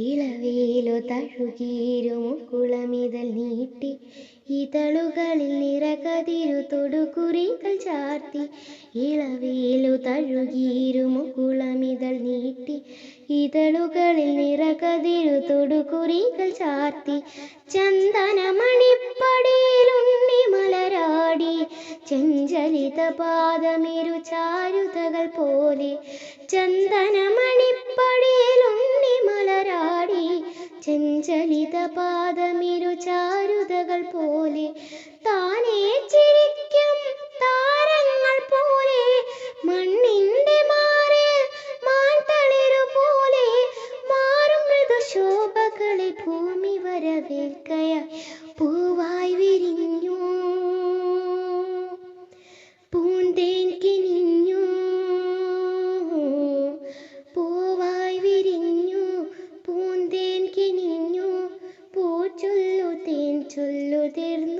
ഇളവേലു തഴുകീരുമുക്കുളമിതൽ നീട്ടി ഇതളുകളിൽ നിറകതിരു തൊടുകുറികൾ ചാർത്തി ഇളവേലു തഴുകീരുമുക്കുളമിതൾ നീട്ടി ഇതളുകളിൽ നിറകതിരു തൊടുകുറികൾ ചാർത്തി ചന്ദനമണിപ്പടിയിലുണ്ണി മലരാടി ചെഞ്ചലിത പാദമിരു ചാരുതകൾ പോലെ ചന്ദനമണിപ്പടിയിലുണ്ണി മലരാടി ചെഞ്ചലിത പാദമിരു ചാരുതകൾ പോലെ താനേ ചിരിക്കും താരങ്ങൾ പോലെ മണ്ണിന്റെ മാറി മാൻതളിരു പോലെ മാറും മൃദുശോഭകളെ ഭൂമി വരവേൽക്ക ചൊല്ലുതിർന്നു